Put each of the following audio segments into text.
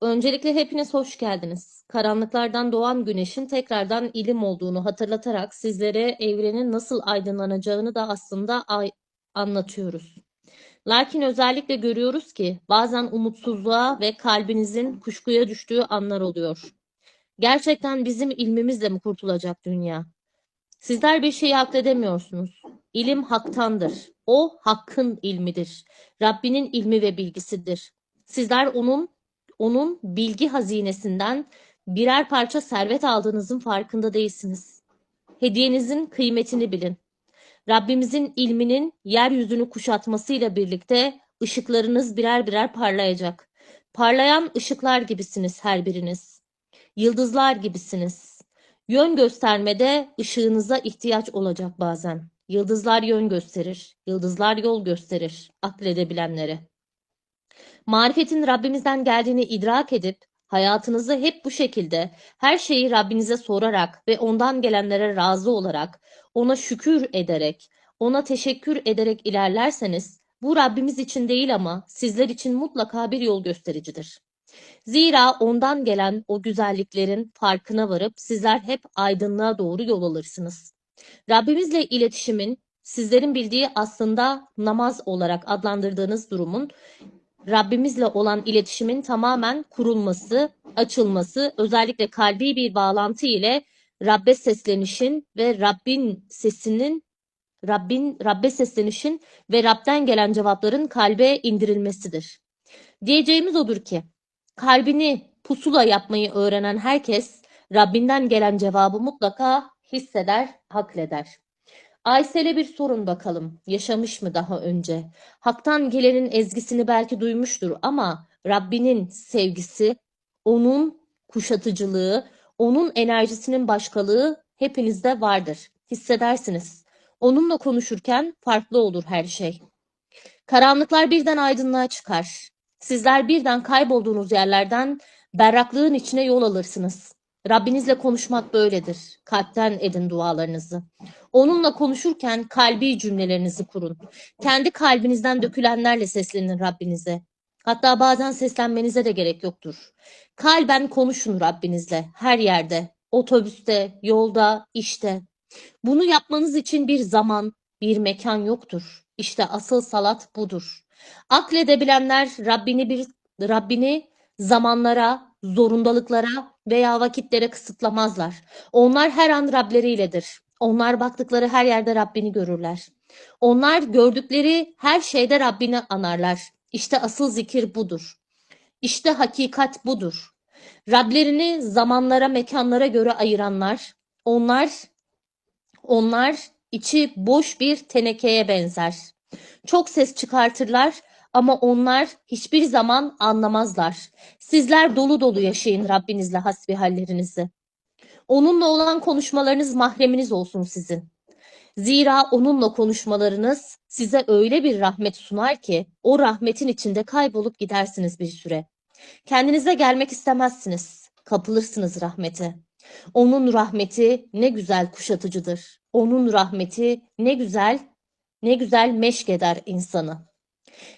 Öncelikle hepiniz hoş geldiniz. Karanlıklardan doğan güneşin tekrardan ilim olduğunu hatırlatarak sizlere evrenin nasıl aydınlanacağını da aslında anlatıyoruz. Lakin özellikle görüyoruz ki bazen umutsuzluğa ve kalbinizin kuşkuya düştüğü anlar oluyor. Gerçekten bizim ilmimizle mi kurtulacak dünya? Sizler bir şeyi akledemiyorsunuz. İlim haktandır. O hakkın ilmidir. Rabbinin ilmi ve bilgisidir. Sizler onun onun bilgi hazinesinden birer parça servet aldığınızın farkında değilsiniz. Hediyenizin kıymetini bilin. Rabbimizin ilminin yeryüzünü kuşatmasıyla birlikte ışıklarınız birer birer parlayacak. Parlayan ışıklar gibisiniz her biriniz. Yıldızlar gibisiniz. Yön göstermede ışığınıza ihtiyaç olacak bazen. Yıldızlar yön gösterir, yıldızlar yol gösterir akledebilenlere. Marifetin Rabbimizden geldiğini idrak edip hayatınızı hep bu şekilde her şeyi Rabbinize sorarak ve ondan gelenlere razı olarak, ona şükür ederek, ona teşekkür ederek ilerlerseniz bu Rabbimiz için değil ama sizler için mutlaka bir yol göstericidir. Zira ondan gelen o güzelliklerin farkına varıp sizler hep aydınlığa doğru yol alırsınız. Rabbimizle iletişimin sizlerin bildiği aslında namaz olarak adlandırdığınız durumun Rabbimizle olan iletişimin tamamen kurulması, açılması, özellikle kalbi bir bağlantı ile Rabbe seslenişin ve Rabbin sesinin Rabbin Rabbe seslenişin ve Rab'den gelen cevapların kalbe indirilmesidir. Diyeceğimiz odur ki kalbini pusula yapmayı öğrenen herkes Rabbinden gelen cevabı mutlaka hisseder, hakleder. Aysel'e bir sorun bakalım. Yaşamış mı daha önce? Hak'tan gelenin ezgisini belki duymuştur ama Rabbinin sevgisi, onun kuşatıcılığı, onun enerjisinin başkalığı hepinizde vardır. Hissedersiniz. Onunla konuşurken farklı olur her şey. Karanlıklar birden aydınlığa çıkar. Sizler birden kaybolduğunuz yerlerden berraklığın içine yol alırsınız. Rabbinizle konuşmak böyledir. Kalpten edin dualarınızı. Onunla konuşurken kalbi cümlelerinizi kurun. Kendi kalbinizden dökülenlerle seslenin Rabbinize. Hatta bazen seslenmenize de gerek yoktur. Kalben konuşun Rabbinizle her yerde, otobüste, yolda, işte. Bunu yapmanız için bir zaman, bir mekan yoktur. İşte asıl salat budur. Akledebilenler Rabbini bir Rabbini zamanlara, zorundalıklara veya vakitlere kısıtlamazlar. Onlar her an Rableriyledir. Onlar baktıkları her yerde Rabbini görürler. Onlar gördükleri her şeyde Rabbini anarlar. İşte asıl zikir budur. İşte hakikat budur. Rablerini zamanlara, mekanlara göre ayıranlar, onlar onlar içi boş bir tenekeye benzer. Çok ses çıkartırlar ama onlar hiçbir zaman anlamazlar. Sizler dolu dolu yaşayın Rabbinizle hasbihallerinizi. Onunla olan konuşmalarınız mahreminiz olsun sizin. Zira onunla konuşmalarınız size öyle bir rahmet sunar ki o rahmetin içinde kaybolup gidersiniz bir süre. Kendinize gelmek istemezsiniz. Kapılırsınız rahmete. Onun rahmeti ne güzel kuşatıcıdır. Onun rahmeti ne güzel, ne güzel meşk eder insanı.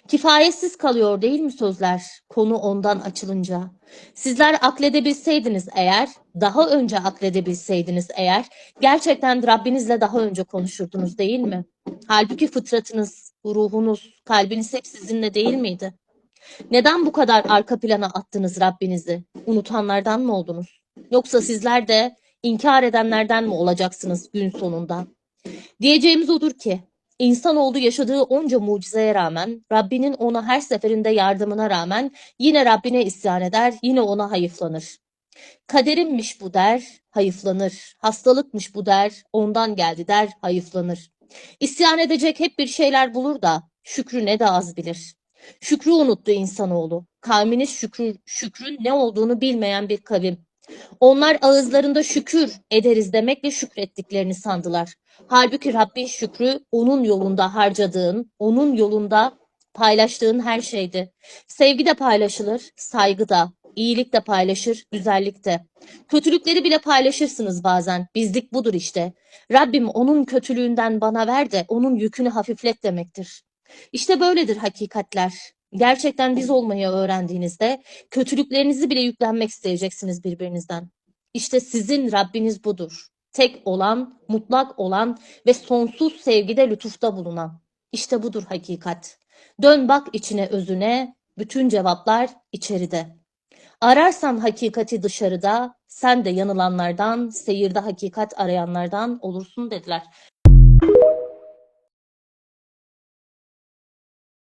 Kifayetsiz kalıyor değil mi sözler konu ondan açılınca? Sizler akledebilseydiniz eğer, daha önce akledebilseydiniz eğer, gerçekten Rabbinizle daha önce konuşurdunuz değil mi? Halbuki fıtratınız, ruhunuz, kalbiniz hep sizinle değil miydi? Neden bu kadar arka plana attınız Rabbinizi? Unutanlardan mı oldunuz? Yoksa sizler de inkar edenlerden mi olacaksınız gün sonunda? Diyeceğimiz odur ki, İnsanoğlu yaşadığı onca mucizeye rağmen, Rabbinin ona her seferinde yardımına rağmen yine Rabbine isyan eder, yine ona hayıflanır. Kaderimmiş bu der, hayıflanır. Hastalıkmış bu der, ondan geldi der, hayıflanır. İsyan edecek hep bir şeyler bulur da şükrü ne de az bilir. Şükrü unuttu insanoğlu. Kavminiz şükrü, şükrün ne olduğunu bilmeyen bir kavim. Onlar ağızlarında şükür ederiz demekle şükrettiklerini sandılar. Halbuki Rabbin şükrü onun yolunda harcadığın, onun yolunda paylaştığın her şeydi. Sevgi de paylaşılır, saygı da, iyilik de paylaşır, güzellik de. Kötülükleri bile paylaşırsınız bazen. Bizlik budur işte. Rabbim onun kötülüğünden bana ver de onun yükünü hafiflet demektir. İşte böyledir hakikatler. Gerçekten biz olmayı öğrendiğinizde kötülüklerinizi bile yüklenmek isteyeceksiniz birbirinizden. İşte sizin Rabbiniz budur. Tek olan, mutlak olan ve sonsuz sevgide lütufta bulunan. İşte budur hakikat. Dön bak içine özüne, bütün cevaplar içeride. Ararsan hakikati dışarıda, sen de yanılanlardan, seyirde hakikat arayanlardan olursun dediler.